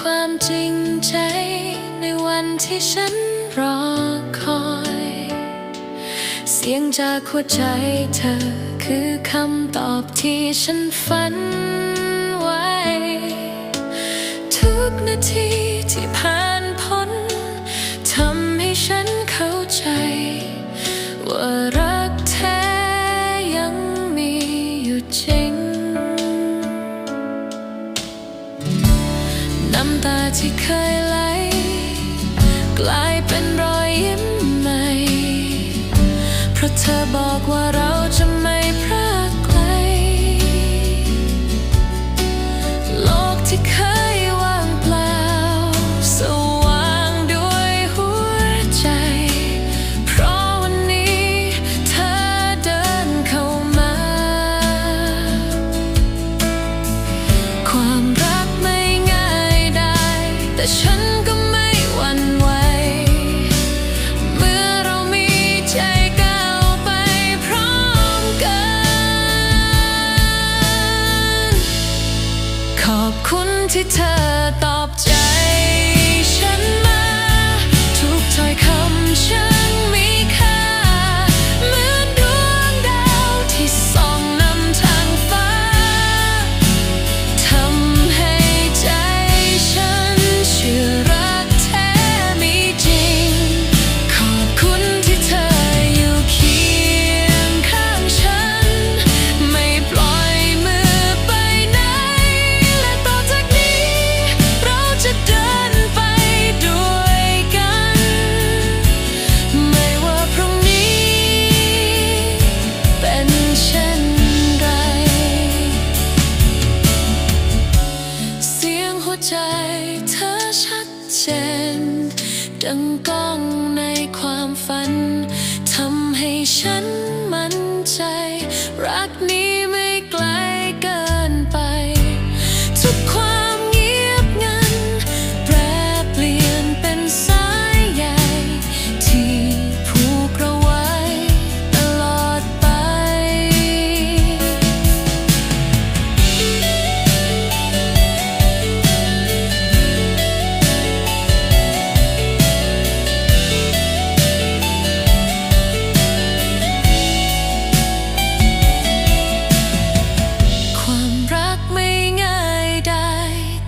ความจริงใจ ในวันที่ฉันรอคอย เสียงจากหัวใจเธอคือคำตอบที่ฉันฝัน ที่เคยไหล กลายเป็นรอยยิ้มใหม่ เพราะเธอบอกว่าเรา ฉันก็ไม่หวั่นไหว เมื่อเรามีใจก้าวไปพร้อมกัน ขอบคุณที่เธอ ใจเธอชัดเจนดังก้องใน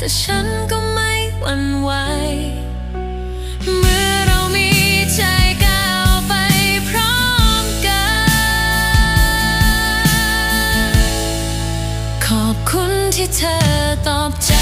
แต่ฉันก็ไม่หวั่นไหวเมื่อเรามีใจก้าวไปพร้อมกัน ขอบคุณที่เธอตอบใจ